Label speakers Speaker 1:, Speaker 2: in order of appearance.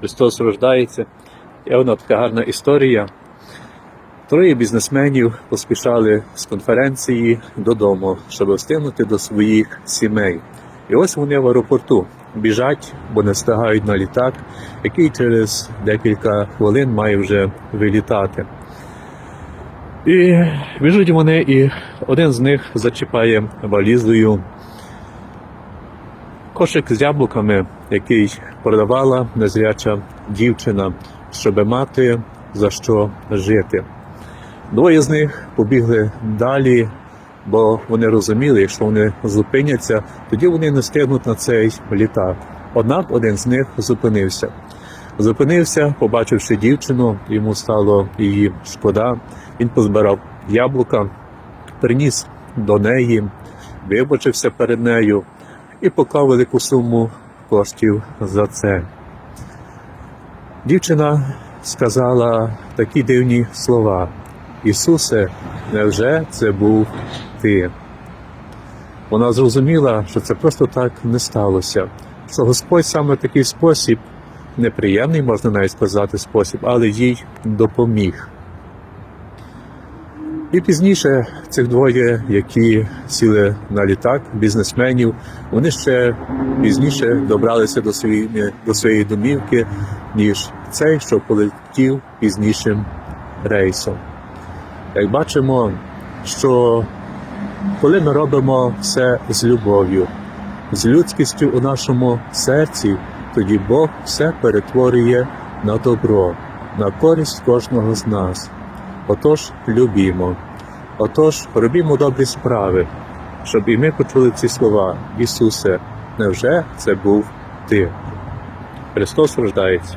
Speaker 1: Христос рождається. Є одна така гарна історія. Троє бізнесменів поспішали з конференції додому, щоб встигнути до своїх сімей. І ось вони в аеропорту біжать, бо не встигають на літак, який через декілька хвилин має вже вилітати. І біжуть вони, і один з них зачіпає валізою кошик з яблуками, який продавала незряча дівчина, щоб мати за що жити. Двоє з них побігли далі, бо вони розуміли, якщо вони зупиняться, тоді вони не встигнуть на цей літак. Однак один з них зупинився. Зупинився, побачивши дівчину, йому стало її шкода. Він позбирав яблука, приніс до неї, вибачився перед нею і поклав велику суму коштів за це. Дівчина сказала такі дивні слова: Ісусе, невже це був ти? Вона зрозуміла, що це просто так не сталося. Що Господь саме такий спосіб, неприємний, можна навіть сказати, спосіб, але їй допоміг. І пізніше цих двоє, які сіли на літак, бізнесменів, вони ще пізніше добралися до своєї, до своєї домівки, ніж цей, що полетів пізнішим рейсом. Як бачимо, що коли ми робимо все з любов'ю, з людськістю у нашому серці, тоді Бог все перетворює на добро, на користь кожного з нас. Отож, любімо. Отож, робімо добрі справи, щоб і ми почули ці слова. Ісусе, невже це був ти? Христос рождається.